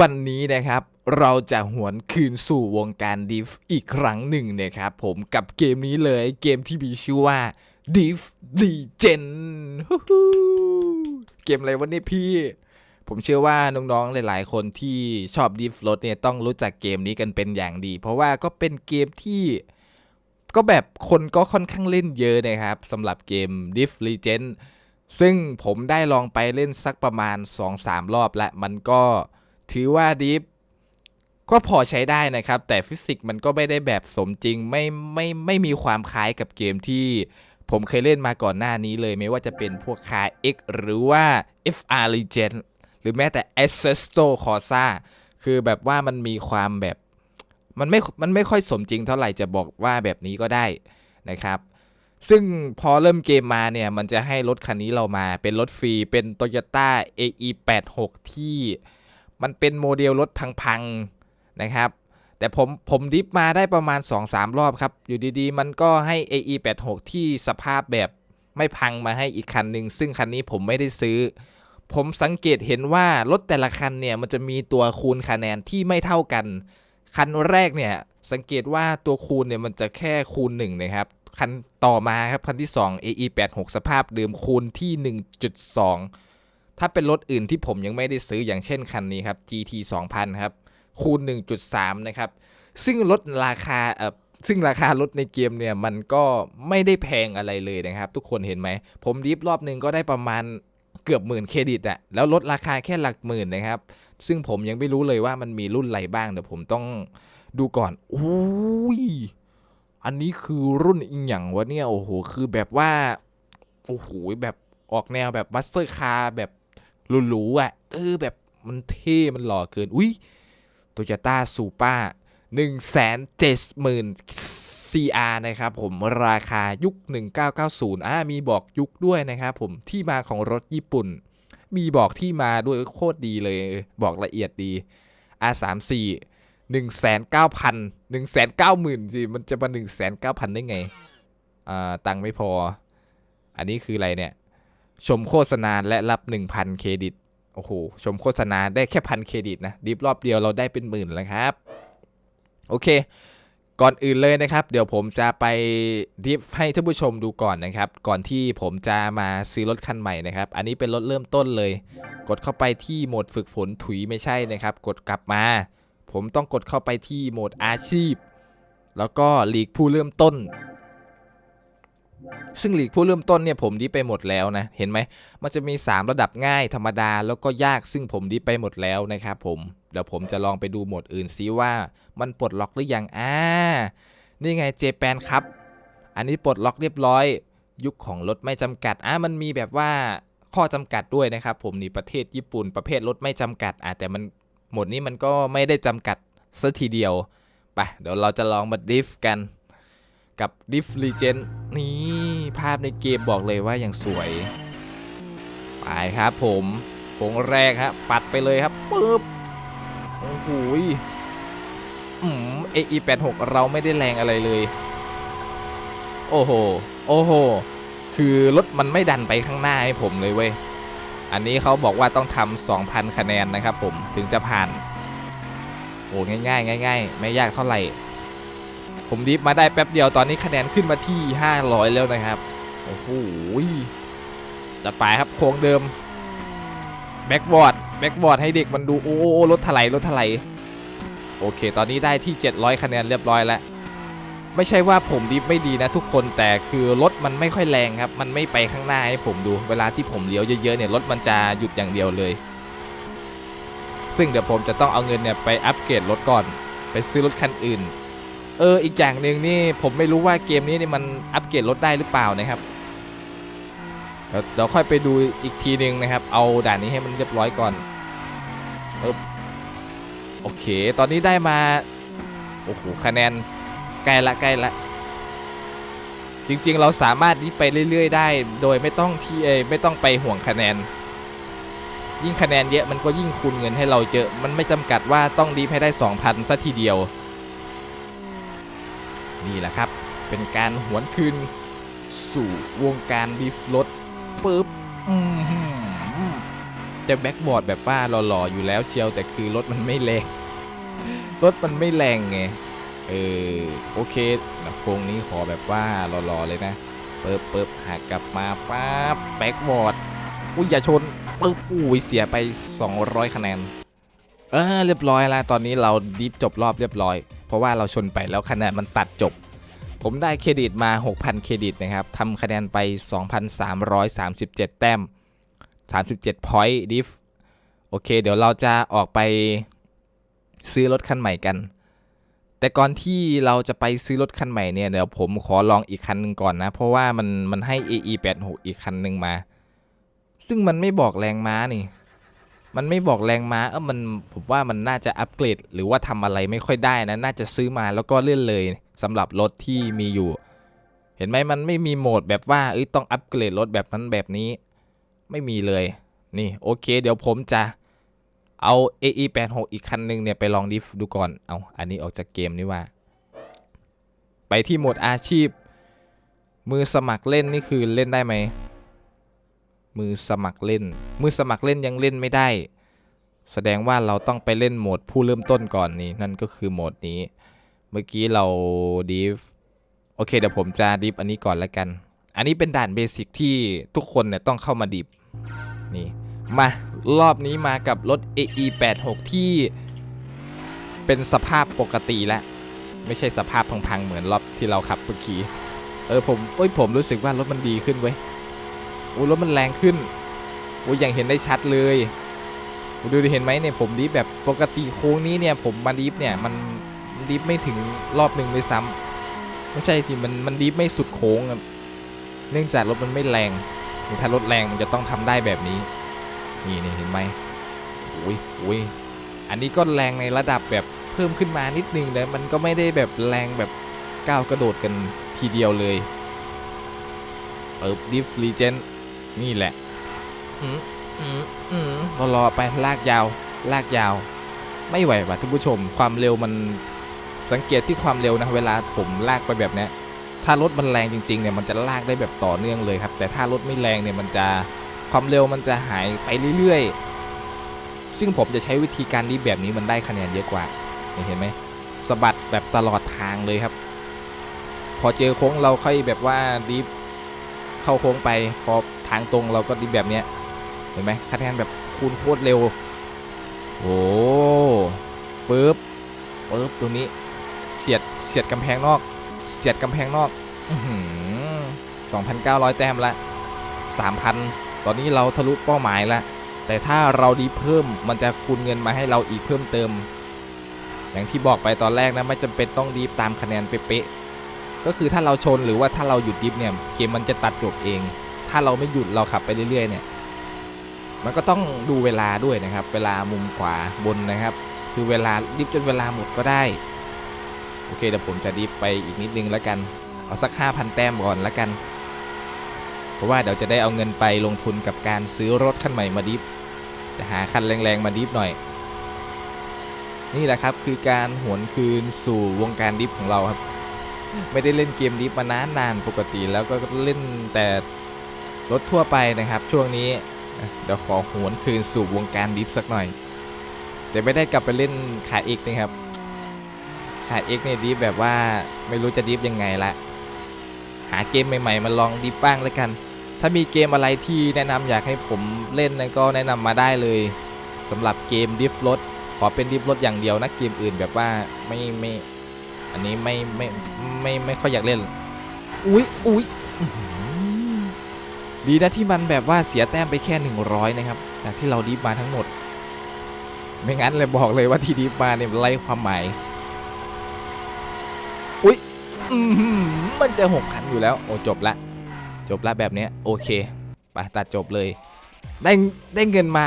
วันนี้นะครับเราจะหวนคืนสู่วงการดิฟอีกครั้งหนึ่งนะครับผมกับเกมนี้เลยเกมที่มีชื่อว่า Div Legend เกมอะไรวะเนี่ยพี่ ผมเชื่อว่าน้องๆหลายๆ คนที่ชอบดิฟรถเนี่ยต้องรู้จักเกมนี้กันเป็นอย่างดี เพราะว่าก็เป็นเกมที่ก็แบบคนก็ค่อนข้างเล่นเยอะนะครับสำหรับเกม Div Legend ซึ่งผมได้ลองไปเล่นสักประมาณ 2-3 รอบและมันก็ ถือว่าดิฟก็พอใช้ได้นะครับ แต่ฟิสิกส์มันก็ไม่ได้แบบสมจริง ไม่ไม่ไม่มีความคล้ายกับเกมที่ผมเคยเล่นมาก่อนหน้านี้เลย ไม่ว่าจะเป็นพวกคา X หรือว่า FR Legend หรือแม้แต่ a s c e s t o Corsa คือแบบว่ามันมีความแบบมันไม่ มันไม่ค่อยสมจริงเท่าไหร่จะบอกว่าแบบนี้ก็ได้นะครับ ซึ่งพอเริ่มเกมมาเนี่ย มันจะให้รถคันนี้เรามาเป็นรถฟรี เป็น Toyota AE86 ที่ มันเป็นโมเดลรถพังๆนะครับ แต่ผมผมดิฟมาได้ประมาณ 2-3 รอบครับ อยู่ดีๆ มันก็ให้ AE86 ที่สภาพแบบไม่พังมาให้อีกคันหนึ่งซึ่งคันนี้ผมไม่ได้ซื้อ ผมสังเกตเห็นว่ารถแต่ละคันเนี่ยมันจะมีตัวคูณคะแนนที่ไม่เท่ากัน คันแรกเนี่ยสังเกตว่าตัวคูณเนี่ยมันจะแค่คูณ1นะครับคันต่อมาครับคันที่ 2 AE86 สภาพเดิมคูณที่ 1.2 ถ้าเป็นรถอื่นที่ผมยังไม่ได้ซื้ออย่างเช่นคันนี้ครับ GT 2000 ครับคูณ 1.3 นะครับ ซึ่งลดราคาเออซึ่งราคารถในเกมเนี่ยมันก็ไม่ได้แพงอะไรเลยนะครับ ทุกคนเห็นไหม ผมดิฟรอบหนึ่งก็ได้ประมาณเกือบหมื่นเครดิตอะแล้วลดราคาแค่หลักหมื่นนะครับ ซึ่งผมยังไม่รู้เลยว่ามันมีรุ่นอะไรบ้างเดี๋ยวผมต้องดูก่อนอุ้ยอันนี้คือรุ่นอีกอย่างวะเนี่ยโอ้โหคือแบบว่าโอ้โหแบบออกแนวแบบมัสเตอร์คาร์แบบ หรูๆอะ เออแบบมันเท่มันหล่อเกิน อุ้ยโตโยต้าซูเปอร์หนึ่งแสนเจ็ดหมื่น CR นะครับผมราคายุค 1990อ่ามีบอกยุคด้วยนะครับผมที่มาของรถญี่ปุ่น มีบอกที่มาด้วยโคตรดีเลย บอกละเอียดดี R34 หนึ่งแสนเก้าพันหนึ่งแสนเก้าหมื่นสิมันจะมาหนึ่งแสนเก้าพันได้ไง อ่า ตังค์ไม่พอ อันนี้คืออะไรเนี่ย ชมโฆษณาและรับหนึ่งพันเครดิต โอ้โห ชมโฆษณาได้แค่พันเครดิตนะ ดิฟรอบเดียวเราได้เป็นหมื่นแล้วครับ โอเค ก่อนอื่นเลยนะครับ เดี๋ยวผมจะไปดิฟให้ท่านผู้ชมดูก่อนนะครับ ก่อนที่ผมจะมาซื้อรถคันใหม่นะครับ อันนี้เป็นรถเริ่มต้นเลย กดเข้าไปที่โหมดฝึกฝนถุยไม่ใช่นะครับ กดกลับมา ผมต้องกดเข้าไปที่โหมดอาชีพ แล้วก็หลีกผู้เริ่มต้น ซึ่งหลีกผู้เริ่มต้นเนี่ยผมดิฟไปหมดแล้วนะ เห็นไหม มันจะมี 3 ระดับง่ายธรรมดาแล้วก็ยากซึ่งผมดิฟไปหมดแล้วนะครับผม เดี๋ยวผมจะลองไปดูโหมดอื่นซิว่ามันปลดล็อกหรือยัง อ่า นี่ไงเจแปนครับ อันนี้ปลดล็อกเรียบร้อย ยุคของรถไม่จำกัด อ่ามันมีแบบว่าข้อจำกัดด้วยนะครับ ผมนี่ประเทศญี่ปุ่นประเภทรถไม่จำกัด อ่าแต่มันโหมดนี้มันก็ไม่ได้จำกัดซะทีเดียว ไป เดี๋ยวเราจะลองมาดิฟกัน กับ Diff Legend นี่ภาพในเกมบอกเลยว่าอย่างสวย ไปครับผมโค้งแรกฮะปัดไปเลยครับปึ๊บโอ้โหยอืม AE86 เราไม่ได้แรงอะไรเลย โอ้โห โอ้โห คือรถมันไม่ดันไปข้างหน้าให้ผมเลยเว้ย อันนี้เขาบอกว่าต้องทำ2,000 คะแนนนะครับผมถึงจะผ่าน โอ้ง่ายๆง่ายไม่ยากเท่าไหร่ ผมดิฟมาได้แป๊บเดียวตอนนี้คะแนนขึ้นมาที่ 500 แล้วนะครับ โอ้โหจะไปครับโค้งเดิมแบ็กบอร์ดแบ็กบอร์ดให้เด็กมันดูโอ้โอ้รถถลายรถถลายโอเค ตอนนี้ได้ที่ 700 คะแนนเรียบร้อยแล้ว ไม่ใช่ว่าผมดิฟไม่ดีนะทุกคนแต่คือรถมันไม่ค่อยแรงครับ มันไม่ไปข้างหน้าให้ผมดูเวลาที่ผมเลี้ยวเยอะๆเนี่ยรถมันจะหยุดอย่างเดียวเลย ซึ่งเดี๋ยวผมจะต้องเอาเงินเนี่ยไปอัปเกรดรถก่อน ไปซื้อรถคันอื่น เอออีกอย่างหนึ่งนี่ผมไม่รู้ว่าเกมนี้นี่มันอัปเกรดรถได้หรือเปล่านะครับเดี๋ยวค่อยไปดูอีกทีหนึ่งนะครับ เอาด่านนี้ให้มันเรียบร้อยก่อนโอเค ตอนนี้ได้มา โอ้โห คะแนน ใกล้ละใกล้ละ จริงๆ เราสามารถนี้ไปเรื่อย ๆ ได้ โดยไม่ต้องที่เอไม่ต้องไปห่วงคะแนน ยิ่งคะแนนเยอะมันก็ยิ่งคูณเงินให้เราเยอะ มันไม่จำกัดว่าต้องดีให้ได้ 2,000ซะทีเดียว นี่แหละครับ เป็นการหวนคืน สู่วงการดีฟลดปึ๊บจะแบ็กบอร์ดแบบว่าหล่อๆอยู่แล้วเชียวแต่คือรถมันไม่แรงรถมันไม่แรงไงเออโอเคนะโครงนี้ขอแบบว่าหล่อๆเลยนะเปิบเปิบหักกลับมาปั๊บแบ็กบอร์ดอุ้ยอย่าชนปึ๊บอุ้ยเสียไป 200 คะแนน เออเรียบร้อยแล้วตอนนี้เราดิฟจบรอบเรียบร้อย เพราะว่าเราชนไปแล้วคะแนนมันตัดจบ ผมได้เครดิตมา 6,000 เครดิตนะครับทำคะแนนไป 2,337 แต้ม 37 point diff โอเค เดี๋ยวเราจะออกไปซื้อรถคันใหม่กัน แต่ก่อนที่เราจะไปซื้อรถคันใหม่เนี่ยเดี๋ยวผมขอลองอีกคันหนึ่งก่อนนะ เพราะว่ามันมันให้ AE86 อีกคันหนึ่งมา ซึ่งมันไม่บอกแรงม้านี่ มันไม่บอกแรงม้าเออมันผมว่ามันน่าจะอัปเกรด หรือว่าทำอะไรไม่ค่อยได้นะ น่าจะซื้อมาแล้วก็เล่นเลยสำหรับรถที่มีอยู่ เห็นไหมมันไม่มีโหมดแบบว่าเอ้ยต้องอัปเกรดรถแบบนั้นแบบนี้ ไม่มีเลย นี่โอเค เดี๋ยวผมจะเอา AE86 อีกคันหนึ่งเนี่ยไปลองดิฟดูก่อน เอาอันนี้ออกจากเกมนี่ว่า ไปที่โหมดอาชีพ มือสมัครเล่นนี่คือเล่นได้ไหม มือสมัครเล่น มือสมัครเล่นยังเล่นไม่ได้ แสดงว่าเราต้องไปเล่นโหมดผู้เริ่มต้นก่อนนี่นั่นก็คือโหมดนี้ เมื่อกี้เราดิฟโอเคเดี๋ยวผมจะดิฟอันนี้ก่อนแล้วกัน อันนี้เป็นด่านเบสิกที่ทุกคนเนี่ยต้องเข้ามาดิฟนี่มารอบนี้มากับรถ AE86 ที่เป็นสภาพปกติแล้วไม่ใช่สภาพพังๆเหมือนรอบที่เราขับเมื่อกี้เออผมเอ้ยผมรู้สึกว่ารถมันดีขึ้นเว้ย โอ้รถมันแรงขึ้นโอ้ยังเห็นได้ชัดเลยดูดิเห็นไหมเนี่ยผมดิฟแบบปกติโค้งนี้เนี่ยผมมาดิฟเนี่ยมันดิฟไม่ถึงรอบหนึ่งเลยซ้ำไม่ใช่สิมันมันดิฟไม่สุดโค้งอะเนื่องจากรถมันไม่แรงถ้ารถแรงมันจะต้องทำได้แบบนี้ นี่นี่เห็นไหมโอ้ยโอ้ยอันนี้ก็แรงในระดับแบบเพิ่มขึ้นมานิดนึงแต่มันก็ไม่ได้แบบแรงแบบก้าวกระโดดกันทีเดียวเลยเปิบดิฟรีเจน นี่แหละอืมอืมอืมรอรอไปลากยาว ลากยาว ไม่ไหวว่ะท่านผู้ชม ความเร็วมันสังเกตที่ความเร็วนะเวลาผมลากไปแบบเนี้ยถ้ารถมันแรงจริงๆเนี่ยมันจะลากได้แบบต่อเนื่องเลยครับ แต่ถ้ารถไม่แรงเนี่ยมันจะความเร็วมันจะหายไปเรื่อยๆ ซึ่งผมจะใช้วิธีการดีแบบนี้มันได้คะแนนเยอะกว่านี่เห็นไหมสะบัดแบบตลอดทางเลยครับ พอเจอโค้งเราค่อยแบบว่าดีฟเข้าโค้งไปพอทางตรงเราก็ดีแบบเนี้ยเห็นไหมคะแนนแบบคูณโคตรเร็ว โอ้ปึ๊บปึ๊บตรงนี้เสียดเสียดกำแพงนอก เสียดกำแพงนอกสอือหือ2,900แต้มละ3,000ตอนนี้เราทะลุเป้าหมายล้วแต่ถ้าเราดีเพิ่มมันจะคูณเงินมาให้เราอีกเพิ่มเติม อย่างที่บอกไปตอนแรกนะไม่จำเป็นต้องดีตามคะแนนเป๊ะก็คือถ้าเราชนหรือว่าถ้าเราหยุดดิฟเนี่ยเกมมันจะตัดจบเอง ถ้าเราไม่หยุดเราขับไปเรื่อยๆเนี่ยมันก็ต้องดูเวลาด้วยนะครับ เวลามุมขวาบนนะครับ คือเวลาดิฟจนเวลาหมดก็ได้ โอเคเดี๋ยวผมจะดิฟไปอีกนิดนึงแล้วกัน เอาสัก 5,000 แต้มก่อนแล้วกัน เพราะว่าเดี๋ยวจะได้เอาเงินไปลงทุนกับการซื้อรถคันใหม่มาดิฟจะหาคันแรงๆมาดิฟหน่อย นี่แหละครับคือการหวนคืนสู่วงการดิฟของเราครับ ไม่ได้เล่นเกมดิฟมานานนานปกติแล้วก็เล่นแต่ รถทั่วไปนะครับช่วงนี้เดี๋ยวขอหวนคืนสู่วงการดิฟสักหน่อยแต่ไม่ได้กลับไปเล่นขาเอกนะครับขาเอกเนี่ยดิฟแบบว่าไม่รู้จะดิฟยังไงละหาเกมใหม่ๆมาลองดิฟบ้างแล้วกัน ถ้ามีเกมอะไรที่แนะนำอยากให้ผมเล่นนะก็แนะนำมาได้เลยสำหรับเกมดิฟรถขอเป็นดิฟรถอย่างเดียวนะเกมอื่นแบบว่าไม่ไม่อันนี้ไม่ไม่ไม่ไม่ค่อยอยากเล่น อุ๊ยอุ๊ย ดีนะที่มันแบบว่าเสียแต้มไปแค่ 100 นะครับ จากที่เราดิฟมาทั้งหมด ไม่งั้นเลยบอกเลยว่าที่ดิฟมาเนี่ยไร้ความหมาย อุ๊ยมันจะหกพันอยู่แล้ว โอ้จบละ จบละแบบเนี้ยโอเคไปตัดจบเลย ได้ได้เงินมา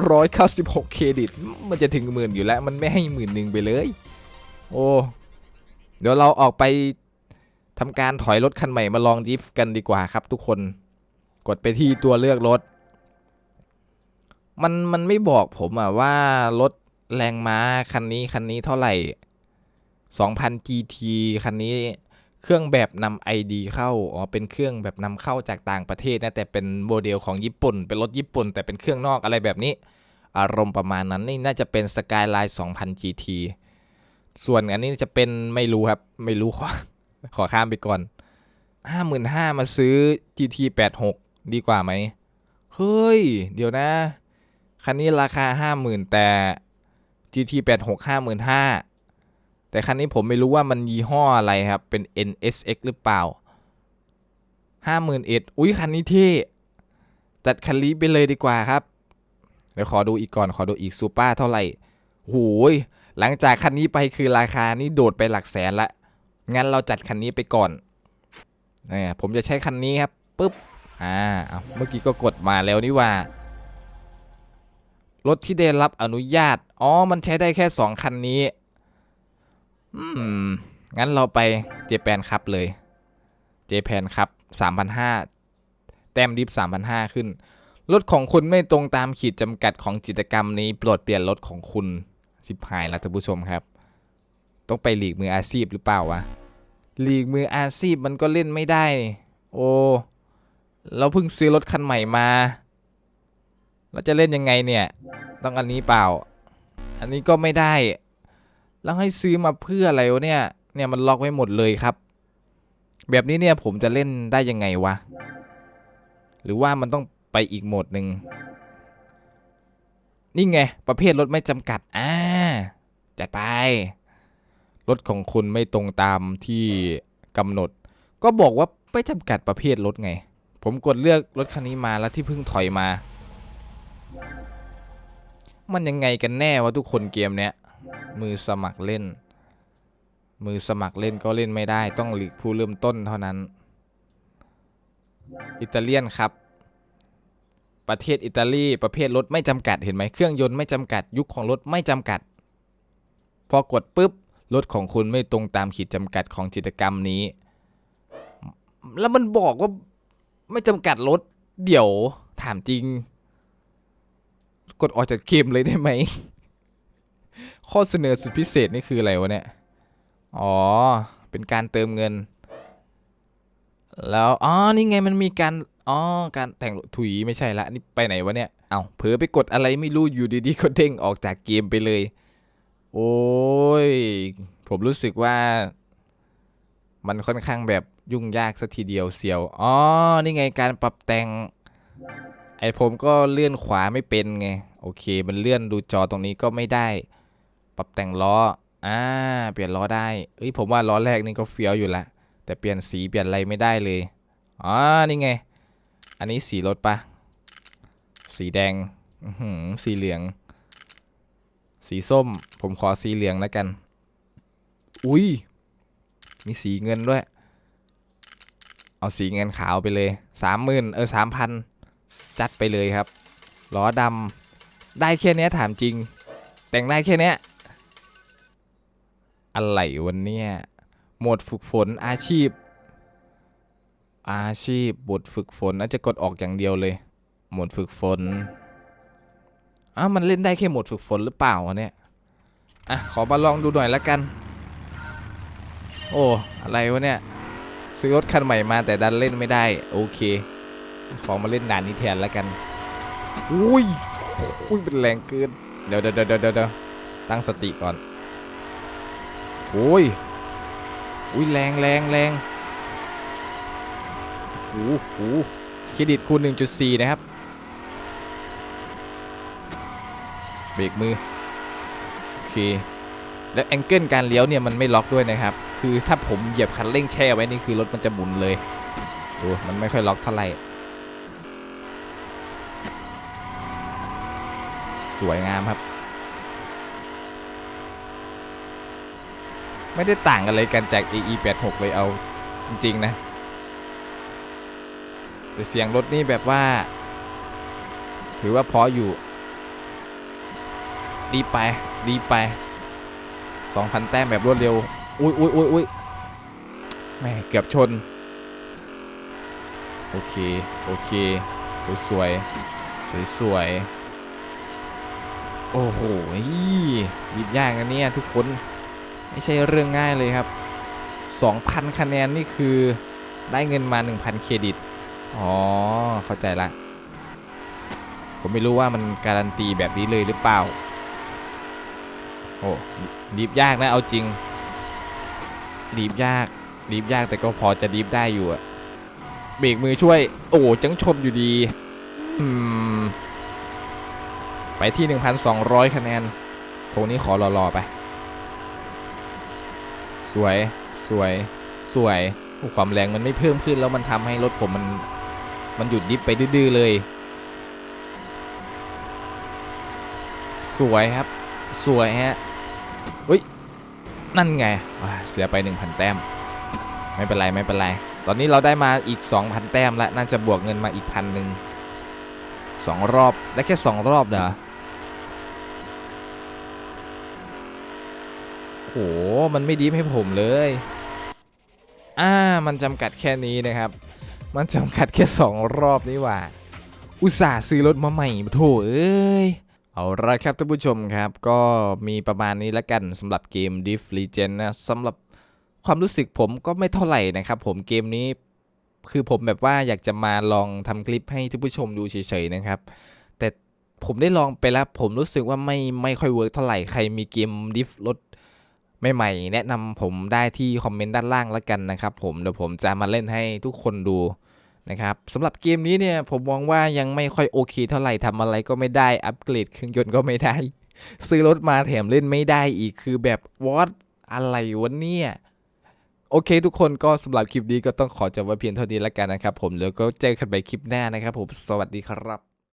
9,996 เครดิต มันจะถึงหมื่นอยู่แล้ว มันไม่ให้หมื่นหนึ่งไปเลย โอ้เดี๋ยวเราออกไปทำการถอยรถคันใหม่มาลองดิฟกันดีกว่าครับทุกคน กดไปที่ตัวเลือกรถ มันมันไม่บอกผมอะว่ารถแรงม้าคันนี้คันนี้เท่าไหร่ 2,000 GT คันนี้เครื่องแบบนำ ID เข้า อ๋อ เป็นเครื่องแบบนำเข้าจากต่างประเทศนะ แต่เป็นโมเดลของญี่ปุ่น เป็นรถญี่ปุ่น แต่เป็นเครื่องนอกอะไรแบบนี้ อารมณ์ประมาณนั้น นี่น่าจะเป็น Skyline 2000 GT ส่วนอันนี้จะเป็นไม่รู้ครับ ไม่รู้ขอ ขอข้ามไปก่อน 55,000 มาซื้อ GT 86 ดีกว่าไหมเฮ้ย เดี๋ยวนะ คันนี้ราคา 50,000 แต่ GT 86 55,000 แต่คันนี้ผมไม่รู้ว่ามันยี่ห้ออะไรครับ เป็น NSX หรือเปล่า 51,000อุ้ยคันนี้เท่จัดคันนี้ไปเลยดีกว่าครับ เดี๋ยวขอดูอีกก่อน ขอดูอีกซูเปอร์เท่าไหร่โหยหลังจากคันนี้ไปคือราคานี่โดดไปหลักแสนละ งั้นเราจัดคันนี้ไปก่อนนี่ผมจะใช้คันนี้ครับปุ๊บ อ่าเมื่อกี้ก็กดมาแล้วนี่ว่ารถที่ได้รับอนุญาต อ๋อ มันใช้ได้แค่ 2 คันนี้ อืม งั้นเราไปเจแปนครับเลย เจแปนครับ3,500แต้มดิฟ3,500ขึ้น รถของคุณไม่ตรงตามขีดจำกัดของกิจกรรมนี้ โปรดเปลี่ยนรถของคุณสิบหายล้วท่านผู้ชมครับ ต้องไปหลีกมืออาชีพหรือเปล่าวะ หลีกมืออาชีพมันก็เล่นไม่ได้ โอ้ เราเพิ่งซื้อรถคันใหม่มา เราจะเล่นยังไงเนี่ย ต้องอันนี้เปล่า อันนี้ก็ไม่ได้ แล้วให้ซื้อมาเพื่ออะไรวะเนี่ย เนี่ยมันล็อกไว้หมดเลยครับ แบบนี้เนี่ยผมจะเล่นได้ยังไงวะ หรือว่ามันต้องไปอีกโหมดหนึ่งนี่ไง ประเภทรถไม่จำกัด อ่า จัดไป รถของคุณไม่ตรงตามที่กำหนด ก็บอกว่าไม่จำกัดประเภทรถไง ผมกดเลือกรถคันนี้มาแล้วที่เพิ่งถอยมา มันยังไงกันแน่วะทุกคนเกมเนี้ย มือสมัครเล่น มือสมัครเล่นก็เล่นไม่ได้ ต้องหลีกผู้เริ่มต้นเท่านั้น อิตาเลียนครับ ประเทศอิตาลีประเภทรถไม่จำกัดเห็นไหมเครื่องยนต์ไม่จำกัด ยุคของรถไม่จำกัด พอกดปุ๊บรถของคุณไม่ตรงตามขีดจำกัดของกิจกรรมนี้ แล้วมันบอกว่า ไม่จำกัดรถ เดี๋ยวถามจริง กดออกจากเกมเลยได้ไหม ข้อเสนอสุดพิเศษนี่คืออะไรวะเนี่ย อ๋อ เป็นการเติมเงิน แล้ว อ๋อ นี่ไงมันมีการ อ๋อ การแต่งถุยไม่ใช่ละ นี่ไปไหนวะเนี่ย เอาเผลอไปกดอะไรไม่รู้อยู่ดีๆก็เด้งออกจากเกมไปเลย โอ้ย ผมรู้สึกว่า มันค่อนข้างแบบ ยุ่งยากสัทีเดียวเสียว อ๋อ นี่ไงการปรับแต่ง ไอผมก็เลื่อนขวาไม่เป็นไง โอเค มันเลื่อนดูจอตรงนี้ก็ไม่ได้ ปรับแต่งล้อ อ่า เปลี่ยนล้อได้ เอ้ย ผมว่าล้อแรกนี่ก็เฟี้ยวอยู่ละ แต่เปลี่ยนสีเปลี่ยนอะไรไม่ได้เลย อ๋อ นี่ไง อันนี้สีรถปะ สีแดง สีเหลือง สีส้ม ผมขอสีเหลืองแล้วกัน อุ้ย มีสีเงินด้วย เอาสีเงินขาวไปเลยสามหมื่นเออสามพันจัดไปเลยครับล้อดำได้แค่นี้ถามจริง แต่งได้แค่นี้อะไรวันเนี้ยหมดฝึกฝนอาชีพ อาชีพบทฝึกฝนน่าจะกดออกอย่างเดียวเลย หมดฝึกฝนอ้ามันเล่นได้แค่หมดฝึกฝนหรือเปล่าเนี่ยอะขอมาลองดูหน่อยละกัน โอ้อะไรวะเนี่ย ซื้อรถคันใหม่มาแต่ดันเล่นไม่ได้ โอเค ขอมาเล่นด่านนี้แทนและกัน อุ้ยอุ้ยเป็นแรงเกินเดี๋ยวเดี๋ยวเดี๋ยวเดี๋ยวเดี๋ยวตั้งสติก่อนโอ้ยอุ้ยแรงแรงแรงโอ้โหเครดิตคูณ 1.4 นะครับ เบรกมือ โอเค แล้วแองเกิลการเลี้ยวเนี่ยมันไม่ล็อกด้วยนะครับ คือถ้าผมเหยียบคันเร่งแช่ไว้นี่คือรถมันจะหมุนเลยดูมันไม่ค่อยล็อกเท่าไหร่สวยงามครับ ไม่ได้ต่างกันเลยกันจาก AE 86 เลยเอาจริง ๆ นะ แต่เสียงรถนี่แบบว่า ถือว่าพออยู่ ดีไป ดีไป 2,000 แต้มแบบรวดเร็ว อุ้ยอุ้ยอุ้ยอุ้ยแม่เกือบชน โอเค โอเค สวยสวยสวยโอ้โหหยิบยากนะเนี่ยทุกคน ไม่ใช่เรื่องง่ายเลยครับ 2,000 คะแนนนี่คือได้เงินมา 1,000 เครดิต อ๋อ เข้าใจละ ผมไม่รู้ว่ามันการันตีแบบนี้เลยหรือเปล่า โอ้ดีฟยากนะเอาจริง ดีฟยากดีฟยากแต่ก็พอจะดีฟได้อยู่อะเบรกมือช่วย โอ้จังชนอยู่ดี อืม ไปที่ 1,200 คะแนนโค้งนี้ขอรอๆไป สวยสวยสวยความแรงมันไม่เพิ่มขึ้นแล้วมันทำให้รถผมมัน มันหยุดดิฟไปดื้อๆเลย สวยครับ สวยฮะ นั่นไงเสียไป 1,000 แต้ม ไม่เป็นไรไม่เป็นไร ตอนนี้เราได้มาอีก 2,000 แต้มแล้วน่าจะบวกเงินมาอีกพันหนึ่งสองรอบได้แค่สองรอบเหรอโหมันไม่ดีให้ผมเลย อ่า มันจำกัดแค่นี้นะครับ มันจำกัดแค่ 2 รอบนี่หว่า อุตส่าห์ซื้อรถมาใหม่โถเอ้ย เอาละครับท่านผู้ชมครับ ก็มีประมาณนี้แล้วกันสำหรับเกม Diff Legend นะสำหรับความรู้สึกผมก็ไม่เท่าไหร่นะครับ ผมเกมนี้คือผมแบบว่าอยากจะมาลองทำคลิปให้ท่านผู้ชมดูเฉยๆนะครับ แต่ผมได้ลองไปแล้วผมรู้สึกว่าไม่ไม่ค่อยเวิร์กเท่าไหร่ใครมีเกม Diff รถใหม่ๆแนะนำผมได้ที่คอมเมนต์ด้านล่างแล้วกันนะครับผมเดี๋ยวผมจะมาเล่นให้ทุกคนดู นะครับสำหรับเกมนี้เนี่ยผมมองว่ายังไม่ค่อยโอเคเท่าไหร่ทำอะไรก็ไม่ได้อัปเกรดเครื่องยนต์ก็ไม่ได้ ซื้อรถมาแถมเล่นไม่ได้อีกคือแบบวอตอะไรวะเนี่ยโอเค ทุกคนก็สำหรับคลิปนี้ก็ต้องขอจบไว้เพียงเท่านี้แล้วกันนะครับผมแล้วก็เจอกันไปคลิปหน้านะครับผมสวัสดีครับ